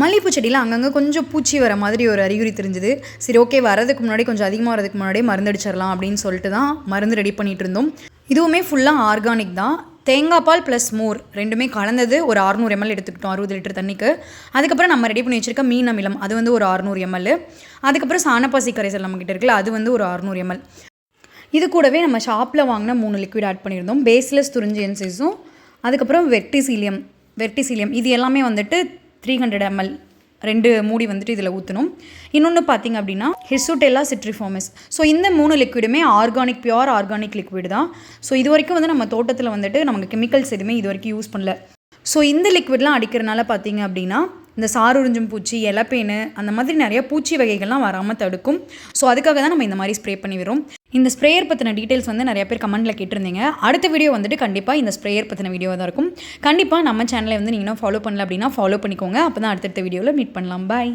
மல்லிகைப்பூ செடியில் அங்கங்கே கொஞ்சம் பூச்சி வர மாதிரி ஒரு அறிகுறி தெரிஞ்சுது. சரி ஓகே வரதுக்கு முன்னாடி கொஞ்சம் அதிகமாக வரதுக்கு முன்னாடியே மருந்து அடிச்சிடலாம் அப்படின்னு சொல்லிட்டு தான் மருந்து ரெடி பண்ணிட்டு இருந்தோம். இதுவுமே ஃபுல்லாக ஆர்கானிக் தான். தேங்காய் பால் ப்ளஸ் மோர் ரெண்டுமே கலந்தது ஒரு 600 எம்எல் எடுத்துக்கிட்டோம் அறுபது லிட்டர் தண்ணிக்கு. அதுக்கப்புறம் நம்ம ரெடி பண்ணி வச்சிருக்க மீன் அமிலம் அது வந்து ஒரு 600 எம்எல் அதுக்கப்புறம் சாணப்பாசி கரைசல் நம்மக்கிட்ட இருக்குல்ல அது வந்து ஒரு 600 எம்எல் இது கூடவே நம்ம ஷாப்பில் வாங்கின மூணு லிக்விட் ஆட் பண்ணியிருந்தோம். பேஸ்லெஸ் துறிஞ்சி என்சைஸும் அதுக்கப்புறம் வெர்டிசீலியம் வெர்டிசீலியம் இது எல்லாமே வந்துட்டு த்ரீ ஹண்ட்ரட் எம்எல் ரெண்டு மூடி வந்துட்டு இதில் ஊற்றணும் இன்னொன்று பார்த்தீங்க அப்படின்னா ஹிசுடெல்லா சிட்ரிஃபார்மஸ் ஸோ இந்த மூணு லிக்விடுமே ஆர்கானிக் பியூர் ஆர்கானிக் லிக்விட் தான். ஸோ இது வரைக்கும் வந்து நம்ம தோட்டத்தில் வந்துட்டு நமக்கு கெமிக்கல்ஸ் எதுவுமே இது வரைக்கும் யூஸ் பண்ணல. ஸோ இந்த லிக்விட்லாம் அடிக்கிறனால பார்த்தீங்க அப்படின்னா இந்த சாருறிஞ்சும் பூச்சி இலப்பேனு அந்த மாதிரி நிறைய பூச்சி வகைகள்லாம் வராமல் தடுக்கும். ஸோ அதுக்காக தான் நம்ம இந்த மாதிரி ஸ்ப்ரே பண்ணி வரோம் இந்த ஸ்ப்ரேயர் பற்றின டீட்டெயில்ஸ் வந்து நிறைய பேர் கமெண்ட்டில் கேட்டிருந்தீங்க. அடுத்த வீடியோ வந்துட்டு கண்டிப்பாக இந்த ஸ்ப்ரேயர் பற்றின வீடியோ தான் இருக்கும். கண்டிப்பாக நம்ம சேனலை வந்து நீங்கள் ஃபாலோ பண்ணல அப்படின்னா ஃபாலோ பண்ணிக்கோங்க. அப்போ தான் அடுத்தடுத்த வீடியோவில் மீட் பண்ணலாம். பாய்